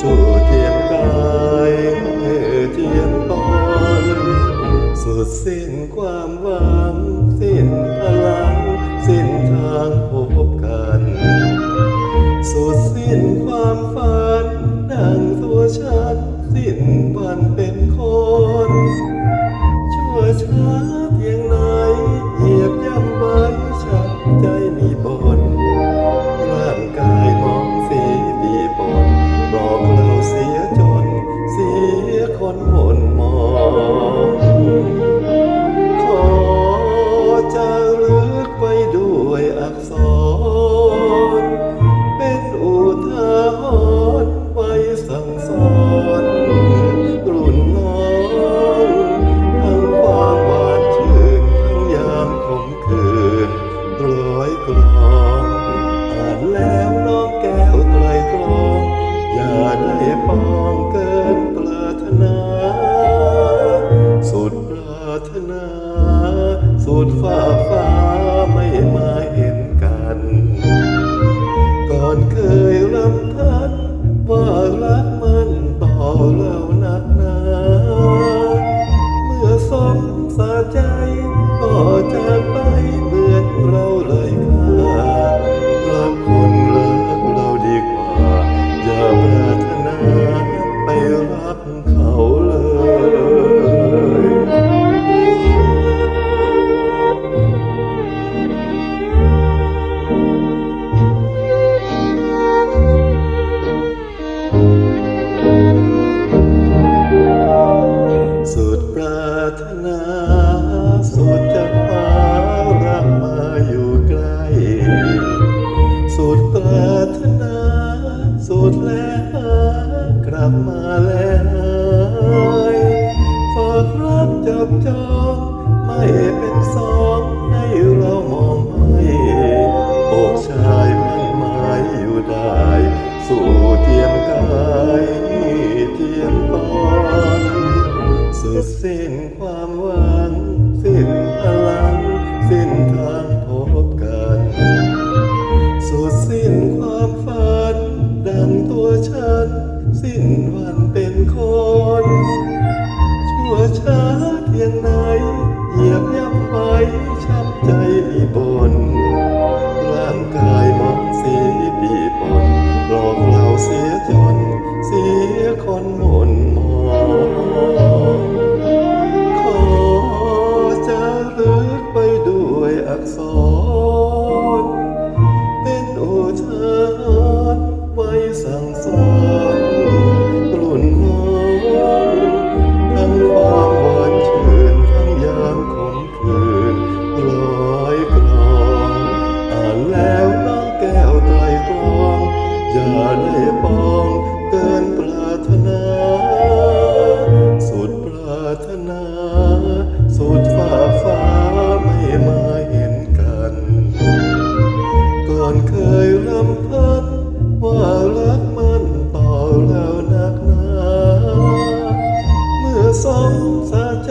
สู่เทียงกายเทียงปอนสุดสิ้นความหวัง ด้วยอักษรเป็นอุทาหรณ์ไว้สั่งสอนรุ่นน้องทั้งความหวานชื่นทั้งยามขมขื่นร้อยกลองอ่านแล้วน้องแก้วไตรตรอง อย่าได้ปองเกินปรารถนา สุดปรารถนา สุดฟ้าฟ้า สุดปรารถนา สุดแล้วหากลับมาแล้วฝากรักจับจองไม่เป็นสองให้เรามองไม่อกชายมันหมายอยู่ได้ สู่เทียมกายเทียมตอนสุดสิ้นความหวัง สิ้นพลัง สิ้นทาง เหยียบย่ำไปช้ำใจบน่อนเคยรำพันว่ารักมันต่อแล้วนักหนา เมื่อสองสาใจ